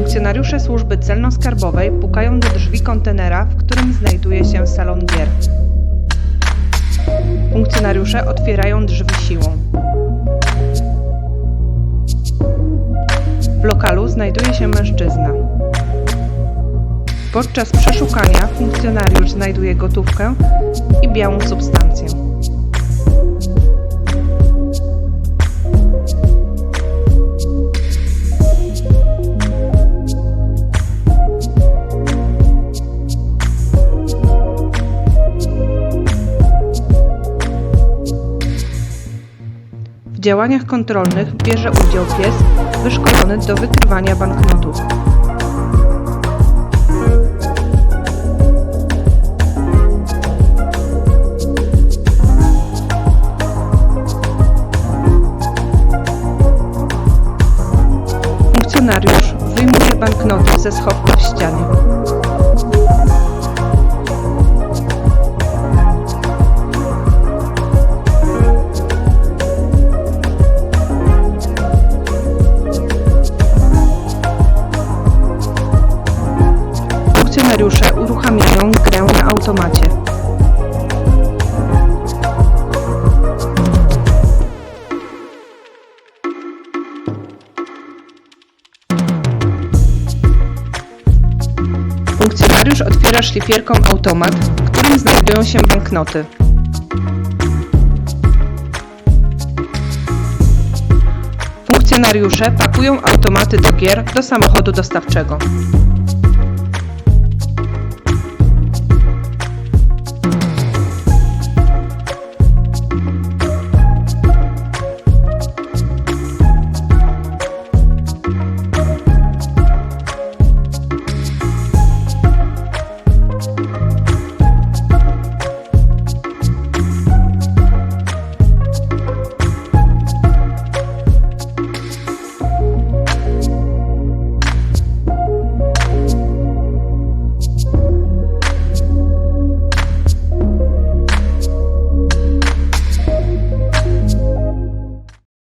Funkcjonariusze służby celno-skarbowej pukają do drzwi kontenera, w którym znajduje się salon gier. Funkcjonariusze otwierają drzwi siłą. W lokalu znajduje się mężczyzna. Podczas przeszukania funkcjonariusz znajduje gotówkę i białą substancję. W działaniach kontrolnych bierze udział pies wyszkolony do wykrywania banknotów. Funkcjonariusz wyjmuje banknoty ze schowka w ścianie. Na automacie. Funkcjonariusz otwiera szlifierką automat, w którym znajdują się banknoty. Funkcjonariusze pakują automaty do gier do samochodu dostawczego.